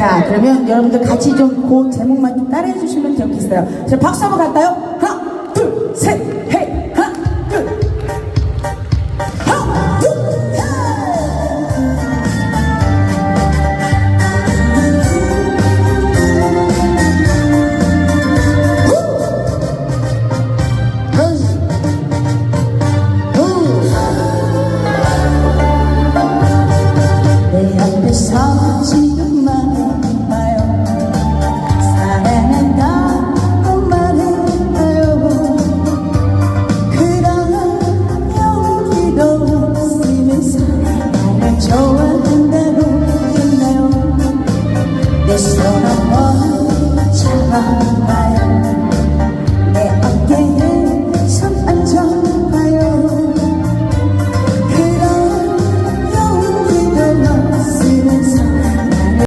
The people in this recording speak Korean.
자, 그러면 여러분들 같이 좀 그 제목만 따라해 주시면 좋겠어요. 자, 박수 한번 갈까요?